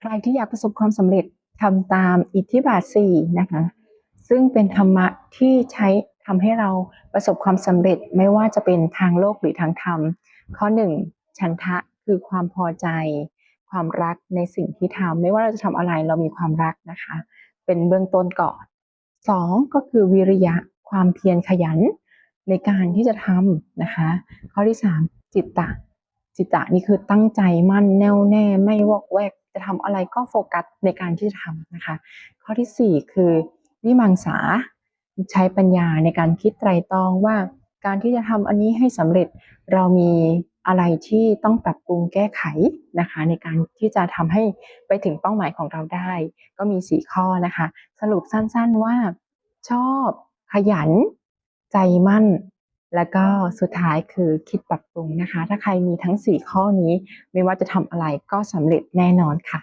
ใครที่อยากประสบความสำเร็จทำตามอิทธิบาทสี่นะคะ ซึ่งเป็นธรรมะที่ใช้ทำให้เราประสบความสำเร็จไม่ว่าจะเป็นทางโลกหรือทางธรรม ข้อหนึ่งฉันทะคือความพอใจ ความรักในสิ่งที่ทำไม่ว่าเราจะทำอะไรเรามีความรักนะคะ เป็นเบื้องต้นก่อนสองก็คือวิริยะความเพียรขยันในการที่จะทำนะคะ ข้อที่สามจิตตะ จิตะนี่คือตั้งใจมั่นแน่วแน่ ไม่วอกแวก จะทำอะไรก็โฟกัสในการที่จะทำนะคะ ข้อที่สี่คือ วิมังสาใช้ปัญญาในการคิดไตรตรองว่าการที่จะทำอันนี้ให้สำเร็จเรามีอะไรที่ต้องปรับปรุงแก้ไขนะคะ ในการที่จะทำให้ไปถึงเป้าหมายของเราได้ ก็มีสี่ข้อนะคะ สรุปสั้นๆว่า ชอบขยัน ใจมั่น แล้วก็สุดท้ายคือคิดปรับปรุงนะคะ ถ้าใครมีทั้ง 4 ข้อนี้ ไม่ว่าจะทำอะไรก็สำเร็จแน่นอนค่ะ